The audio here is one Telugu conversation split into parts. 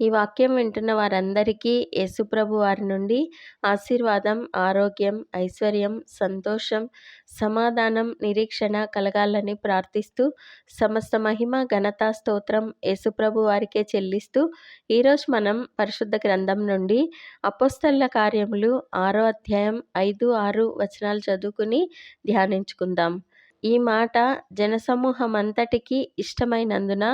ఈ వాక్యం వింటున్న వారందరికీ యేసుప్రభు వారి నుండి ఆశీర్వాదం ఆరోగ్యం ఐశ్వర్యం సంతోషం సమాధానం నిరీక్షణ కలగాలని ప్రార్థిస్తూ సమస్త మహిమ ఘనత స్తోత్రం యేసుప్రభు వారికే చెల్లిస్తూ ఈరోజు మనం పరిశుద్ధ గ్రంథం నుండి అపోస్తల కార్యములు ఆరో అధ్యాయం ఐదు ఆరు వచనాలు చదువుకుని ధ్యానించుకుందాం. ఈ మాట జనసమూహమంతటికీ ఇష్టమైనందున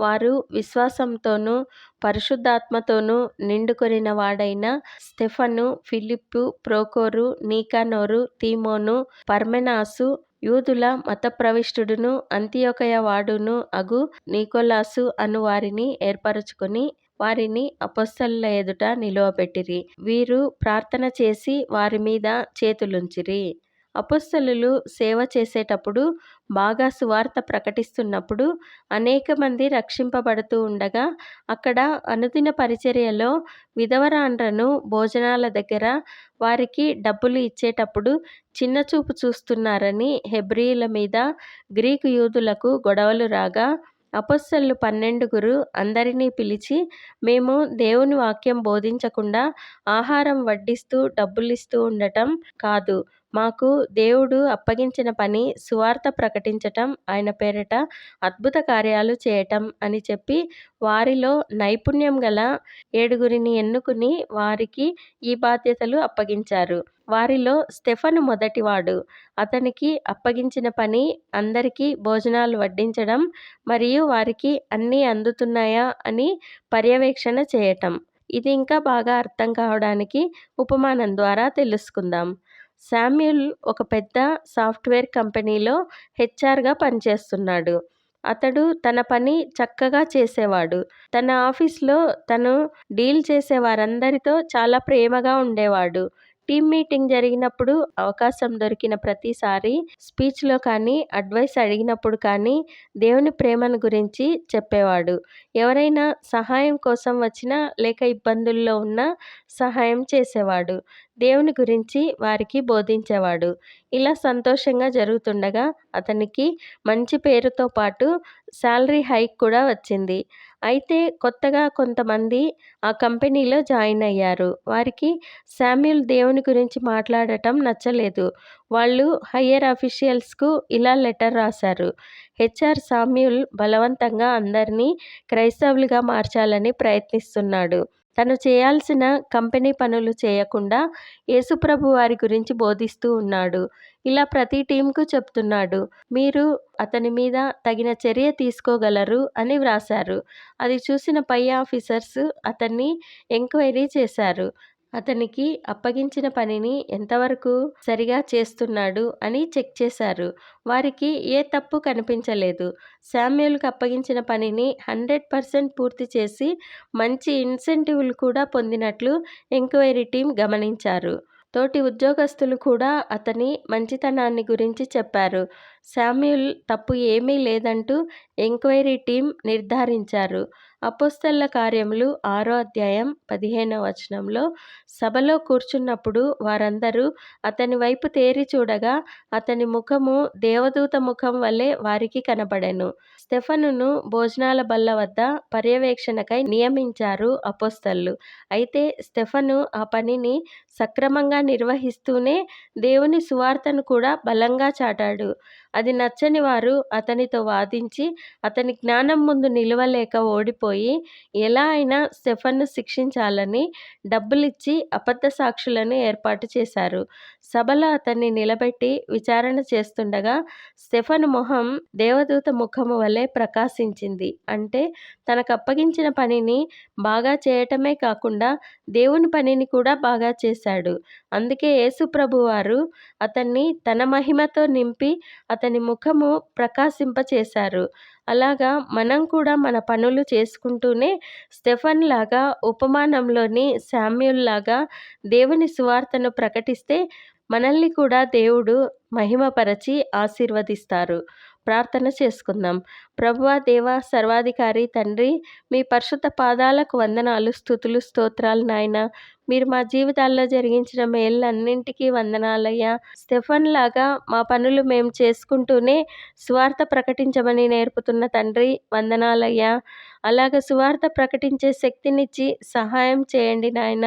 వారు విశ్వాసంతోనూ పరిశుద్ధాత్మతోనూ నిండుకొనిన వాడైన స్టెఫను ఫిలిప్పు ప్రోకోరు నీకానోరు తీమోను పర్మెనాసు యూదుల మతప్రవిష్టుడును అంత్యోకయ వాడును అగు నీకోలాసు అను వారిని ఏర్పరచుకొని వారిని అపొస్తలుల ఎదుట నిలువబెట్టిరి. వీరు ప్రార్థన చేసి వారి మీద చేతులుంచిరి. అపుస్తలు సేవ చేసేటప్పుడు బాగా సువార్త ప్రకటిస్తున్నప్పుడు అనేక మంది రక్షింపబడుతూ ఉండగా అక్కడ అనుదిన పరిచర్యలో విధవరాండ్రను భోజనాల దగ్గర వారికి డబ్బులు ఇచ్చేటప్పుడు చిన్న చూపు చూస్తున్నారని హెబ్రియుల మీద గ్రీకు యూదులకు గొడవలు రాగా అపొస్తలు పన్నెండుగురు అందరినీ పిలిచి మేము దేవుని వాక్యం బోధించకుండా ఆహారం వడ్డిస్తూ డబ్బులిస్తూ ఉండటం కాదు. మాకు దేవుడు అప్పగించిన పని సువార్త ప్రకటించటం ఆయన పేరిట అద్భుత కార్యాలు చేయటం అని చెప్పి వారిలో నైపుణ్యం గల ఏడుగురిని ఎన్నుకుని వారికి ఈ బాధ్యతలు అప్పగించారు. వారిలో స్టెఫను మొదటివాడు. అతనికి అప్పగించిన పని అందరికీ భోజనాలు వడ్డించడం మరియు వారికి అన్నీ అందుతున్నాయా అని పర్యవేక్షణ చేయటం. ఇది ఇంకా బాగా అర్థం కావడానికి ఉపమానం ద్వారా తెలుసుకుందాం. శామ్యుల్ ఒక పెద్ద సాఫ్ట్వేర్ కంపెనీలో హెచ్ఆర్గా పనిచేస్తున్నాడు. అతడు తన పని చక్కగా చేసేవాడు. తన ఆఫీస్లో తను డీల్ చేసే వారందరితో చాలా ప్రేమగా ఉండేవాడు. టీమ్ మీటింగ్ జరిగినప్పుడు అవకాశం దొరికిన ప్రతిసారి స్పీచ్లో కానీ అడ్వైస్ అడిగినప్పుడు కానీ దేవుని ప్రేమను గురించి చెప్పేవాడు. ఎవరైనా సహాయం కోసం వచ్చినా లేక ఇబ్బందుల్లో ఉన్నా సహాయం చేసేవాడు. దేవుని గురించి వారికి బోధించేవాడు. ఇలా సంతోషంగా జరుగుతుండగా అతనికి మంచి పేరుతో పాటు శాలరీ హైక్ కూడా వచ్చింది. అయితే కొత్తగా కొంతమంది ఆ కంపెనీలో జాయిన్ అయ్యారు. వారికి శామ్యుల్ దేవుని గురించి మాట్లాడటం నచ్చలేదు. వాళ్ళు హయ్యర్ అఫీషియల్స్కు ఇలా లెటర్ రాశారు. హెచ్ఆర్ శామ్యుల్ బలవంతంగా అందరినీ క్రైస్తవులుగా మార్చాలని ప్రయత్నిస్తున్నాడు. తను చేయాల్సిన కంపెనీ పనులు చేయకుండా యేసుప్రభు వారి గురించి బోధిస్తూ ఉన్నాడు. ఇలా ప్రతి టీంకు చెప్తున్నాడు. మీరు అతని మీద తగిన చర్య తీసుకోగలరు అని వ్రాశారు. అది చూసిన పై ఆఫీసర్స్ అతన్ని ఎంక్వైరీ చేశారు. అతనికి అప్పగించిన పనిని ఎంతవరకు సరిగా చేస్తున్నాడు అని చెక్ చేశారు. వారికి ఏ తప్పు కనిపించలేదు. శామ్యుల్కి అప్పగించిన పనిని హండ్రెడ్ పర్సెంట్ పూర్తి చేసి మంచి ఇన్సెంటివ్లు కూడా పొందినట్లు ఎంక్వైరీ టీం గమనించారు. తోటి ఉద్యోగస్తులు కూడా అతని మంచితనాన్ని గురించి చెప్పారు. శామ్యుల్ తప్పు ఏమీ లేదంటూ ఎంక్వైరీ టీం నిర్ధారించారు. అపోస్తల కార్యములు ఆరో అధ్యాయం పదిహేనవ వచనంలో సభలో కూర్చున్నప్పుడు వారందరూ అతని వైపు తేరి చూడగా అతని ముఖము దేవదూత ముఖం వల్లే వారికి కనబడెను. స్టెఫనును భోజనాల బల్ల వద్ద పర్యవేక్షణకై నియమించారు అపోస్తళ్ళు అయితే స్టెఫను ఆ పనిని సక్రమంగా నిర్వహిస్తూనే దేవుని సువార్తను కూడా బలంగా చాటాడు. అది నచ్చని వారు అతనితో వాదించి అతని జ్ఞానం ముందు నిలవలేక ఓడిపోయి ఎలా అయినా స్టెఫన్ను శిక్షించాలని డబ్బులిచ్చి అబద్ధ సాక్షులను ఏర్పాటు చేశారు. సభలో అతన్ని నిలబెట్టి విచారణ చేస్తుండగా స్టెఫన్ మొహం దేవదూత ముఖము వలె ప్రకాశించింది. అంటే తనకు అప్పగించిన పనిని బాగా చేయటమే కాకుండా దేవుని పనిని కూడా బాగా చేశాడు. అందుకే యేసుప్రభు వారు అతన్ని తన మహిమతో నింపి అతని ముఖము ప్రకాశింపచేశారు. అలాగా మనం కూడా మన పనులు చేసుకుంటూనే స్టెఫన్ లాగా ఉపమానంలోని శామ్యుల్ లాగా దేవుని సువార్తను ప్రకటిస్తే మనల్ని కూడా దేవుడు మహిమపరచి ఆశీర్వదిస్తారు. ప్రార్థన చేసుకుందాం. ప్రభువా దేవ సర్వాధికారి తండ్రి మీ పరిశుద్ధ పాదాలకు వందనాలు స్థుతులు స్తోత్రాలు నాయన. మీరు మా జీవితాల్లో జరిగించిన మేళ్ళన్నింటికీ వందనాలయ్యా. స్టెఫన్ లాగా మా పనులు మేము చేసుకుంటూనే సువార్త ప్రకటించమని నేర్పుతున్న తండ్రి వందనాలయ్యా. అలాగ సువార్త ప్రకటించే శక్తినిచ్చి సహాయం చేయండి నాయన.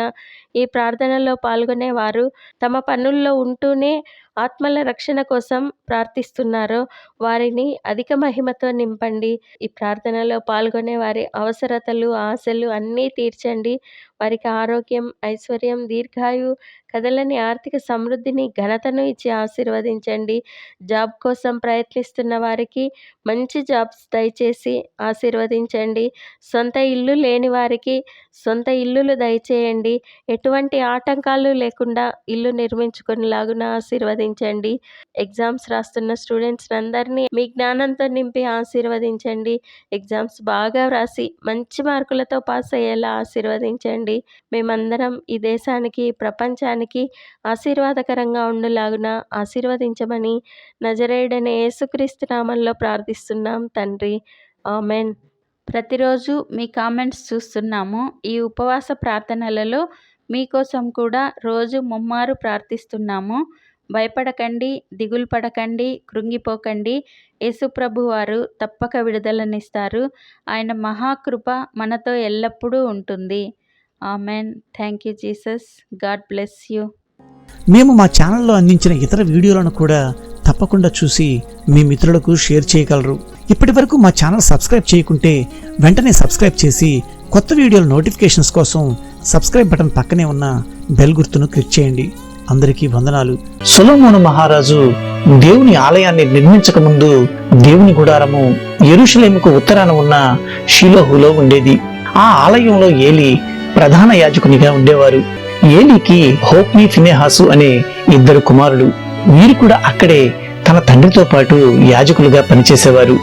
ఈ ప్రార్థనలో పాల్గొనేవారు తమ పనుల్లో ఉంటూనే ఆత్మల రక్షణ కోసం ప్రార్థిస్తున్నారో వారిని అధిక మహిమతో నింపండి. ఈ ప్రార్థనలో పాల్గొనే వారి అవసరతలు ఆశలు అన్నీ తీర్చండి. వారికి ఆరోగ్యం ఐశ్వర్యం దీర్ఘాయు కదలని ఆర్థిక సమృద్ధిని ఘనతను ఇచ్చి ఆశీర్వదించండి. జాబ్ కోసం ప్రయత్నిస్తున్న వారికి మంచి జాబ్స్ దయచేసి ఆశీర్వదించండి. సొంత ఇల్లు లేని వారికి సొంత ఇల్లులు దయచేయండి. ఎటువంటి ఆటంకాలు లేకుండా ఇల్లు నిర్మించుకునేలాగున ఆశీర్వదించండి. ఎగ్జామ్స్ రాస్తున్న స్టూడెంట్స్ అందరినీ మీ జ్ఞానంతో నింపి ఆశీర్వదించండి. ఎగ్జామ్స్ బాగా వ్రాసి మంచి మార్కులతో పాస్ అయ్యేలా ఆశీర్వదించండి. మేమందరం ఈ దేశానికి ప్రపంచానికి ఆశీర్వాదకరంగా ఉండులాగున ఆశీర్వదించమని నజరేయుడనే యేసుక్రీస్తు నామంలో ప్రార్థిస్తున్నాం తండ్రి. ఆమెన్. ప్రతిరోజు మీ కామెంట్స్ చూస్తున్నాము. ఈ ఉపవాస ప్రార్థనలలో మీకోసం కూడా రోజు ముమ్మారు ప్రార్థిస్తున్నాము. భయపడకండి దిగులు పడకండి కృంగిపోకండి. యేసుప్రభు వారు తప్పక విడుదలనిస్తారు. ఆయన మహాకృప మనతో ఎల్లప్పుడూ ఉంటుంది. Amen thank you Jesus God bless you మేము మా ఛానల్లో అందించిన ఇతర వీడియోలను కూడా తప్పకుండా చూసి మీ మిత్రులకు షేర్ చేయగలరు. ఇప్పటి వరకు మా ఛానల్ సబ్స్క్రైబ్ చేయకుంటే వెంటనే సబ్స్క్రైబ్ చేసి కొత్త వీడియోల నోటిఫికేషన్స్ కోసం సబ్స్క్రైబ్ బటన్ పక్కనే ఉన్న బెల్ గుర్తును క్లిక్ చేయండి. అందరికీ వందనాలు. సొలోమోను మహారాజు దేవుని ఆలయాన్ని నిర్మించక ముందు దేవుని గుడారము ఎరుషలేముకు ఉత్తరాన ఉన్న షిలోహులో ఉండేది. ఆ ఆలయంలో ఏలి ప్రధాన యాజకునిగా ఉండేవారు. ఏలికి హోప్ని ఫినేహాసు అనే ఇద్దరు కుమారులు. వీరు కూడా అక్కడే తన తండ్రితో పాటు యాజకులుగా పనిచేసేవారు.